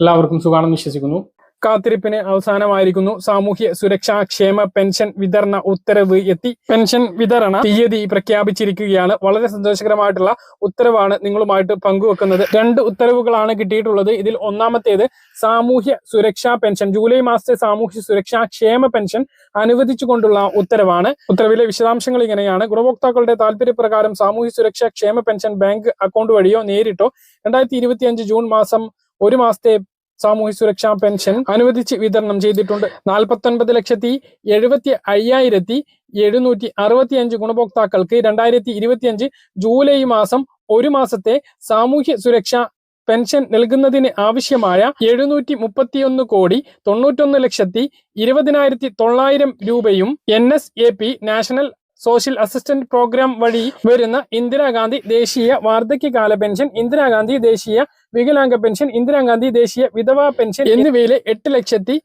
എല്ലാവർക്കും സുഖാണെന്ന് വിശ്വസിക്കുന്നു. കാത്തിരിപ്പിന് അവസാനമായിരിക്കുന്നു. സാമൂഹ്യ സുരക്ഷാ ക്ഷേമ പെൻഷൻ വിതരണ ഉത്തരവ് എത്തി. പെൻഷൻ വിതരണ തീയതി പ്രഖ്യാപിച്ചിരിക്കുകയാണ്. വളരെ സന്തോഷകരമായിട്ടുള്ള ഉത്തരവാണ് നിങ്ങളുമായിട്ട് പങ്കുവെക്കുന്നത്. രണ്ട് ഉത്തരവുകളാണ് കിട്ടിയിട്ടുള്ളത്. ഇതിൽ ഒന്നാമത്തേത് സാമൂഹ്യ സുരക്ഷാ പെൻഷൻ ജൂലൈ മാസത്തെ സാമൂഹ്യ സുരക്ഷാ ക്ഷേമ പെൻഷൻ അനുവദിച്ചുകൊണ്ടുള്ള ഉത്തരവാണ്. ഉത്തരവിലെ വിശദാംശങ്ങൾ ഇങ്ങനെയാണ്. ഗുണഭോക്താക്കളുടെ താല്പര്യപ്രകാരം സാമൂഹ്യ സുരക്ഷാ ക്ഷേമ പെൻഷൻ ബാങ്ക് അക്കൗണ്ട് വഴിയോ നേരിട്ടോ? രണ്ടായിരത്തി ജൂൺ മാസം ഒരു മാസത്തെ സാമൂഹ്യ സുരക്ഷാ പെൻഷൻ അനുവദിച്ച് വിതരണം ചെയ്തിട്ടുണ്ട്. നാൽപ്പത്തി ഒൻപത് ലക്ഷത്തി എഴുപത്തി അയ്യായിരത്തി എഴുന്നൂറ്റി അറുപത്തി അഞ്ച് ഗുണഭോക്താക്കൾക്ക് രണ്ടായിരത്തി ഇരുപത്തിയഞ്ച് ജൂലൈ മാസം ഒരു മാസത്തെ സാമൂഹ്യ സുരക്ഷാ പെൻഷൻ നൽകുന്നതിന് ആവശ്യമായ എഴുന്നൂറ്റി മുപ്പത്തിയൊന്ന് കോടി തൊണ്ണൂറ്റൊന്ന് ലക്ഷത്തി ഇരുപതിനായിരത്തി തൊള്ളായിരം രൂപയും N S A P national social assistant programme വഴി വരുന്ന ഇന്ദിരാഗാന്ധി ദേശീയ വാർദ്ധക്യകാല പെൻഷൻ ഇന്ദിരാഗാന്ധി ദേശീയ വികലാംഗ പെൻഷൻ ഇന്ദിരാഗാന്ധി ദേശീയ വിധവാ പെൻഷൻ എന്നിവയിലെ എട്ട് ലക്ഷത്തി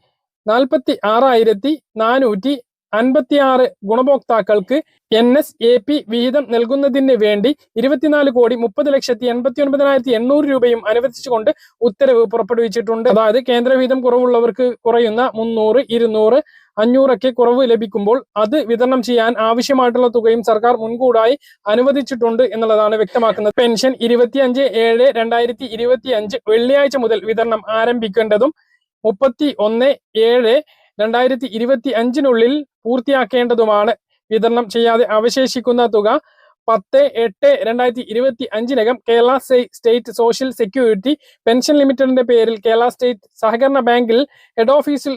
നാൽപ്പത്തി ആറായിരത്തി നാനൂറ്റി അൻപത്തിയാറ് ഗുണഭോക്താക്കൾക്ക് എൻ എസ് എ പി വിഹിതം നൽകുന്നതിന് വേണ്ടി ഇരുപത്തിനാല് കോടി മുപ്പത് ലക്ഷത്തി എൺപത്തി ഒൻപതിനായിരത്തി എണ്ണൂറ് രൂപയും അനുവദിച്ചുകൊണ്ട് ഉത്തരവ് പുറപ്പെടുവിച്ചിട്ടുണ്ട്. അതായത് കേന്ദ്ര വിഹിതം കുറവുള്ളവർക്ക് കുറയുന്ന മുന്നൂറ് ഇരുന്നൂറ് അഞ്ഞൂറൊക്കെ കുറവ് ലഭിക്കുമ്പോൾ അത് വിതരണം ചെയ്യാൻ ആവശ്യമായിട്ടുള്ള തുകയും സർക്കാർ മുൻകൂടായി അനുവദിച്ചിട്ടുണ്ട് എന്നുള്ളതാണ് വ്യക്തമാക്കുന്നത്. പെൻഷൻ ഇരുപത്തിയഞ്ച് ഏഴ് രണ്ടായിരത്തി ഇരുപത്തി അഞ്ച് വെള്ളിയാഴ്ച മുതൽ വിതരണം ആരംഭിക്കേണ്ടതും മുപ്പത്തി ഒന്ന് ഏഴ് രണ്ടായിരത്തി ഇരുപത്തി അഞ്ചിനുള്ളിൽ പൂർത്തിയാക്കേണ്ടതുമാണ്. വിതരണം ചെയ്യാതെ അവശേഷിക്കുന്ന തുക പത്ത് എട്ട് രണ്ടായിരത്തി ഇരുപത്തി അഞ്ചിനകം Kerala state social security pension ലിമിറ്റഡിന്റെ പേരിൽ കേരള സ്റ്റേറ്റ് സഹകരണ ബാങ്കിൽ ഹെഡ് ഓഫീസിൽ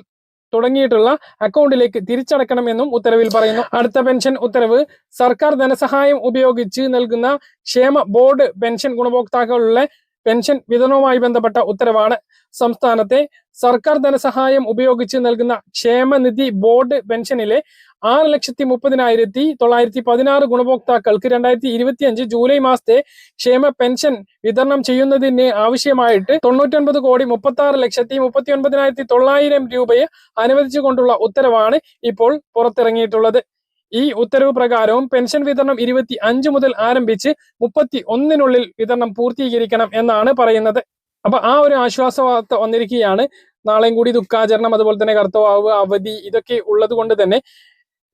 തുടങ്ങിയിട്ടുള്ള അക്കൗണ്ടിലേക്ക് തിരിച്ചടക്കണമെന്നും ഉത്തരവിൽ പറയുന്നു. അടുത്ത പെൻഷൻ ഉത്തരവ് സർക്കാർ ധനസഹായം ഉപയോഗിച്ച് നൽകുന്ന ക്ഷേമ ബോർഡ് പെൻഷൻ ഗുണഭോക്താക്കളുടെ പെൻഷൻ വിതരണവുമായി ബന്ധപ്പെട്ട ഉത്തരവാണ് സംസ്ഥാനത്തെ സർക്കാർ ധനസഹായം ഉപയോഗിച്ച് നൽകുന്ന ക്ഷേമനിധി ബോർഡ് പെൻഷനിലെ ആറ് ലക്ഷത്തി മുപ്പതിനായിരത്തി തൊള്ളായിരത്തി പതിനാറ് ഗുണഭോക്താക്കൾക്ക് രണ്ടായിരത്തി ഇരുപത്തി അഞ്ച് ജൂലൈ മാസത്തെ ക്ഷേമ പെൻഷൻ വിതരണം ചെയ്യുന്നതിന് ആവശ്യമായിട്ട് തൊണ്ണൂറ്റൊൻപത് കോടി മുപ്പത്തി ആറ് ലക്ഷത്തി മുപ്പത്തി ഒൻപതിനായിരത്തി തൊള്ളായിരം രൂപയെ അനുവദിച്ചുകൊണ്ടുള്ള ഉത്തരവാണ് ഇപ്പോൾ പുറത്തിറങ്ങിയിട്ടുള്ളത്. ഈ ഉത്തരവ് പ്രകാരവും പെൻഷൻ വിതരണം ഇരുപത്തി അഞ്ച് മുതൽ ആരംഭിച്ച് മുപ്പത്തി ഒന്നിനുള്ളിൽ വിതരണം പൂർത്തീകരിക്കണം എന്നാണ് പറയുന്നത്. അപ്പൊ ആ ഒരു ആശ്വാസവാർത്ത വന്നിരിക്കുകയാണ്. നാളെയും കൂടി ദുഃഖാചരണം അതുപോലെ തന്നെ കർത്തവാവ് അവധി ഇതൊക്കെ ഉള്ളത് കൊണ്ട് തന്നെ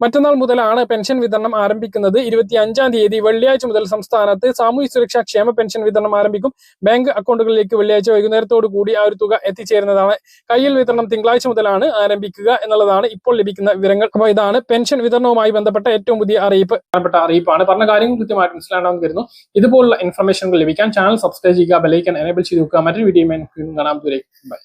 മറ്റന്നാൾ മുതലാണ് പെൻഷൻ വിതരണം ആരംഭിക്കുന്നത്. ഇരുപത്തി അഞ്ചാം തീയതി വെള്ളിയാഴ്ച മുതൽ സംസ്ഥാനത്ത് സാമൂഹ്യ സുരക്ഷാ ക്ഷേമ പെൻഷൻ വിതരണം ആരംഭിക്കും. ബാങ്ക് അക്കൗണ്ടുകളിലേക്ക് വെള്ളിയാഴ്ച വൈകുന്നേരത്തോടു കൂടി ആ ഒരു തുക എത്തിച്ചേരുന്നതാണ്. കയ്യിൽ വിതരണം തിങ്കളാഴ്ച മുതലാണ് ആരംഭിക്കുക എന്നുള്ളതാണ് ഇപ്പോൾ ലഭിക്കുന്ന വിവരങ്ങൾ. അപ്പോൾ ഇതാണ് പെൻഷൻ വിതരണവുമായി ബന്ധപ്പെട്ട ഏറ്റവും പുതിയ അറിയിപ്പ്. പ്രധാനപ്പെട്ട അറിയിപ്പാണ്. പറഞ്ഞ കാര്യങ്ങൾ കൃത്യമായിട്ട് മനസ്സിലാണെന്ന് കരുതുന്നു. ഇതുപോലുള്ള ഇൻഫർമേഷനുകൾ ലഭിക്കാൻ ചാനൽ സബ്സ്ക്രൈബ് ചെയ്യുക ബെലൈക്കൻ എനേബിൾ ചെയ്ത് വെക്കുക. മറ്റൊരു വീഡിയോ കാണാം. ബൈ